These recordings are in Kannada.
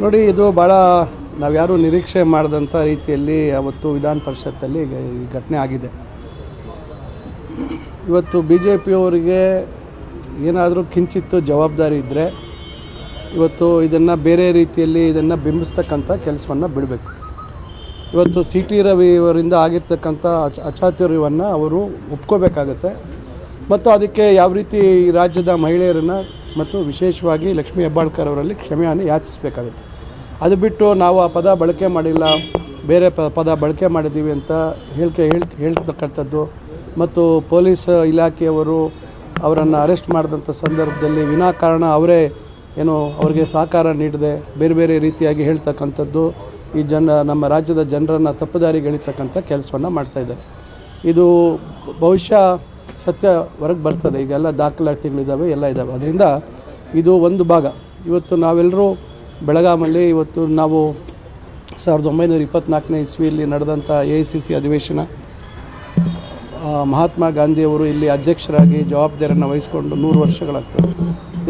ನೋಡಿ, ಇದು ಭಾಳ ನಾವ್ಯಾರೂ ನಿರೀಕ್ಷೆ ಮಾಡಿದಂಥ ರೀತಿಯಲ್ಲಿ ಅವತ್ತು ವಿಧಾನ ಪರಿಷತ್ತಲ್ಲಿ ಈ ಘಟನೆ ಆಗಿದೆ. ಇವತ್ತು ಬಿ ಜೆ ಪಿಯವರಿಗೆ ಏನಾದರೂ ಕಿಂಚಿತ್ತು ಜವಾಬ್ದಾರಿ ಇದ್ದರೆ ಇವತ್ತು ಇದನ್ನು ಬೇರೆ ರೀತಿಯಲ್ಲಿ ಇದನ್ನು ಬಿಂಬಿಸ್ತಕ್ಕಂಥ ಕೆಲಸವನ್ನು ಬಿಡಬೇಕು. ಇವತ್ತು ಸಿ ಟಿ ರವಿ ಇವರಿಂದ ಆಗಿರ್ತಕ್ಕಂಥ ಅಚ ಅಚಾತುರ್ಯವನ್ನು ಅವರು ಒಪ್ಕೋಬೇಕಾಗತ್ತೆ. ಮತ್ತು ಅದಕ್ಕೆ ಯಾವ ರೀತಿ ರಾಜ್ಯದ ಮಹಿಳೆಯರನ್ನು ಮತ್ತು ವಿಶೇಷವಾಗಿ ಲಕ್ಷ್ಮೀ ಹೆಬ್ಬಾಳ್ಕರ್ ಅವರಲ್ಲಿ ಕ್ಷಮೆಯನ್ನು ಯಾಚಿಸಬೇಕಾಗುತ್ತೆ. ಅದು ಬಿಟ್ಟು ನಾವು ಆ ಪದ ಬಳಕೆ ಮಾಡಿಲ್ಲ, ಬೇರೆ ಪ, ಪದ ಬಳಕೆ ಮಾಡಿದ್ದೀವಿ ಅಂತ ಹೇಳಿಕೆ, ಹೇಳಿ, ಹೇಳ್ತಕ್ಕಂಥದ್ದು ಮತ್ತು ಪೊಲೀಸ್ ಇಲಾಖೆಯವರು ಅವರನ್ನು ಅರೆಸ್ಟ್ ಮಾಡಿದಂಥ ಸಂದರ್ಭದಲ್ಲಿ ವಿನಾಕಾರಣ ಅವರೇ ಏನು ಅವರಿಗೆ ಸಹಕಾರ ನೀಡದೆ ಬೇರೆ ಬೇರೆ ರೀತಿಯಾಗಿ ಹೇಳ್ತಕ್ಕಂಥದ್ದು ಈ ಜನ, ನಮ್ಮ ರಾಜ್ಯದ ಜನರನ್ನು ತಪ್ಪುದಾರಿಗೆ ಎಳಿತಕ್ಕಂಥ ಕೆಲಸವನ್ನು ಮಾಡ್ತಾಯಿದ್ದಾರೆ ಇದು ಬಹುಶಃ ಸತ್ಯ ಹೊರಗೆ ಬರ್ತದೆ. ಈಗೆಲ್ಲ ದಾಖಲಾತಿಗಳಿದ್ದಾವೆ ಎಲ್ಲ ಇದ್ದಾವೆ ಅದರಿಂದ ಇದು ಒಂದು ಭಾಗ. ಇವತ್ತು ನಾವೆಲ್ಲರೂ ಬೆಳಗಾಮಲ್ಲಿ, ಇವತ್ತು ನಾವು ಸಾವಿರದ ಒಂಬೈನೂರ ಇಪ್ಪತ್ನಾಲ್ಕನೇ ಇಸ್ವಿಯಲ್ಲಿ ನಡೆದಂಥ ಎ ಐ ಸಿ ಸಿ ಅಧಿವೇಶನ. ಮಹಾತ್ಮ ಗಾಂಧಿಯವರು ಇಲ್ಲಿ ಅಧ್ಯಕ್ಷರಾಗಿ ಜವಾಬ್ದಾರಿಯನ್ನು ವಹಿಸಿಕೊಂಡು ನೂರು ವರ್ಷಗಳಾಗ್ತದೆ.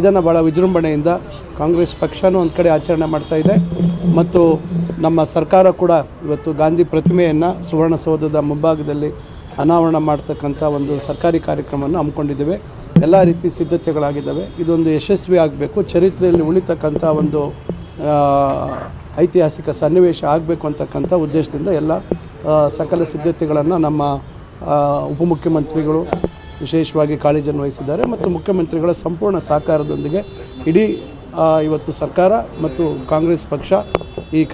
ಇದನ್ನು ಭಾಳ ವಿಜೃಂಭಣೆಯಿಂದ ಕಾಂಗ್ರೆಸ್ ಪಕ್ಷನೂ ಒಂದು ಕಡೆ ಆಚರಣೆ ಮಾಡ್ತಾ ಇದೆ. ಮತ್ತು ನಮ್ಮ ಸರ್ಕಾರ ಕೂಡ ಇವತ್ತು ಗಾಂಧಿ ಪ್ರತಿಮೆಯನ್ನು ಸುವರ್ಣಸೌಧದ ಮುಂಭಾಗದಲ್ಲಿ ಅನಾವರಣ ಮಾಡ್ತಕ್ಕಂಥ ಒಂದು ಸರ್ಕಾರಿ ಕಾರ್ಯಕ್ರಮವನ್ನು ಹಮ್ಮಿಕೊಂಡಿದ್ದೇವೆ. ಎಲ್ಲ ರೀತಿ ಸಿದ್ಧತೆಗಳಾಗಿದ್ದಾವೆ. ಇದೊಂದು ಯಶಸ್ವಿ ಆಗಬೇಕು. ಚರಿತ್ರೆಯಲ್ಲಿ ಉಳಿತಕ್ಕಂಥ ಒಂದು ಐತಿಹಾಸಿಕ ಸನ್ನಿವೇಶ ಆಗಬೇಕು ಅಂತಕ್ಕಂಥ ಉದ್ದೇಶದಿಂದ ಎಲ್ಲ ಸಕಲ ಸಿದ್ಧತೆಗಳನ್ನು ನಮ್ಮ ಉಪಮುಖ್ಯಮಂತ್ರಿಗಳು ವಿಶೇಷವಾಗಿ ಕಾಳಜಿಯನ್ನು ವಹಿಸಿದ್ದಾರೆ ಮತ್ತು ಮುಖ್ಯಮಂತ್ರಿಗಳ ಸಂಪೂರ್ಣ ಸಹಕಾರದೊಂದಿಗೆ ಇಡೀ ಇವತ್ತು ಸರ್ಕಾರ ಮತ್ತು ಕಾಂಗ್ರೆಸ್ ಪಕ್ಷ